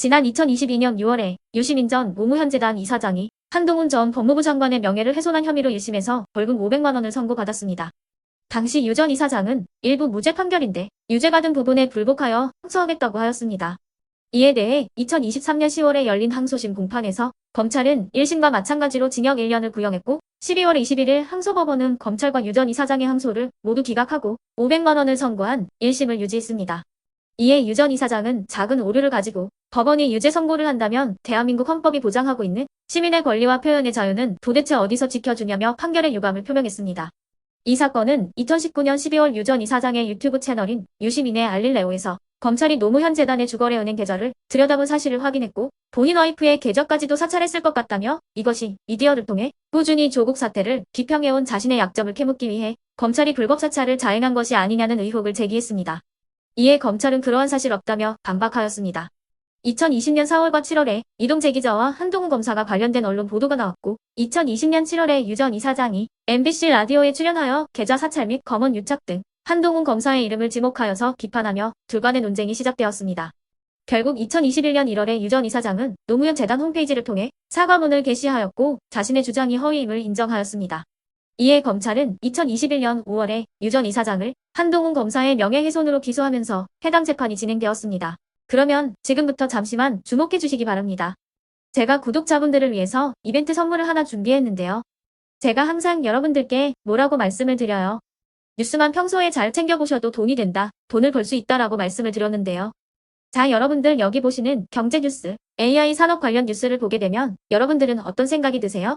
지난 2022년 6월에 유시민 전 노무현재단 이사장이 한동훈 전 법무부 장관의 명예를 훼손한 혐의로 1심에서 벌금 500만 원을 선고받았습니다. 당시 유 전 이사장은 일부 무죄 판결인데 유죄받은 부분에 불복하여 항소하겠다고 하였습니다. 이에 대해 2023년 10월에 열린 항소심 공판에서 검찰은 1심과 마찬가지로 징역 1년을 구형했고 12월 21일 항소법원은 검찰과 유 전 이사장의 항소를 모두 기각하고 500만 원을 선고한 1심을 유지했습니다. 이에 유 전 이사장은 작은 오류를 가지고 법원이 유죄 선고를 한다면 대한민국 헌법이 보장하고 있는 시민의 권리와 표현의 자유는 도대체 어디서 지켜주냐며 판결의 유감을 표명했습니다. 이 사건은 2019년 12월 유 전 이사장의 유튜브 채널인 유시민의 알릴레오에서 검찰이 노무현 재단의 주거래 은행 계좌를 들여다본 사실을 확인했고 본인 와이프의 계좌까지도 사찰했을 것 같다며 이것이 미디어를 통해 꾸준히 조국 사태를 비평해온 자신의 약점을 캐묻기 위해 검찰이 불법 사찰을 자행한 것이 아니냐는 의혹을 제기했습니다. 이에 검찰은 그러한 사실 없다며 반박하였습니다. 2020년 4월과 7월에 이동재 기자와 한동훈 검사가 관련된 언론 보도가 나왔고 2020년 7월에 유 전 이사장이 MBC 라디오에 출연하여 계좌 사찰 및 검언 유착 등 한동훈 검사의 이름을 지목하여서 비판하며 둘 간의 논쟁이 시작되었습니다. 결국 2021년 1월에 유 전 이사장은 노무현 재단 홈페이지를 통해 사과문을 게시하였고 자신의 주장이 허위임을 인정하였습니다. 이에 검찰은 2021년 5월에 유 전 이사장을 한동훈 검사의 명예훼손으로 기소하면서 해당 재판이 진행되었습니다. 그러면 지금부터 잠시만 주목해 주시기 바랍니다. 제가 구독자분들을 위해서 이벤트 선물을 하나 준비했는데요. 제가 항상 여러분들께 뭐라고 말씀을 드려요. 뉴스만 평소에 잘 챙겨보셔도 돈이 된다, 돈을 벌 수 있다라고 말씀을 드렸는데요. 자, 여러분들 여기 보시는 경제 뉴스, AI 산업 관련 뉴스를 보게 되면 여러분들은 어떤 생각이 드세요?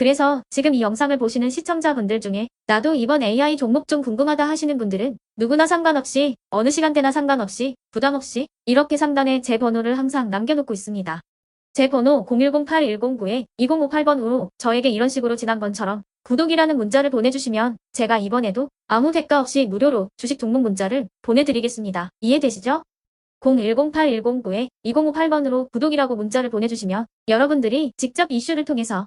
그래서 지금 이 영상을 보시는 시청자분들 중에 나도 이번 AI 종목 좀 궁금하다 하시는 분들은 누구나 상관없이 어느 시간대나 상관없이 부담없이 이렇게 상단에 제 번호를 항상 남겨놓고 있습니다. 제 번호 010-8109-2058번으로 저에게 이런 식으로 지난번처럼 구독이라는 문자를 보내주시면 제가 이번에도 아무 대가 없이 무료로 주식 종목 문자를 보내드리겠습니다. 이해되시죠? 010-8109-2058번으로 구독이라고 문자를 보내주시면 여러분들이 직접 이슈를 통해서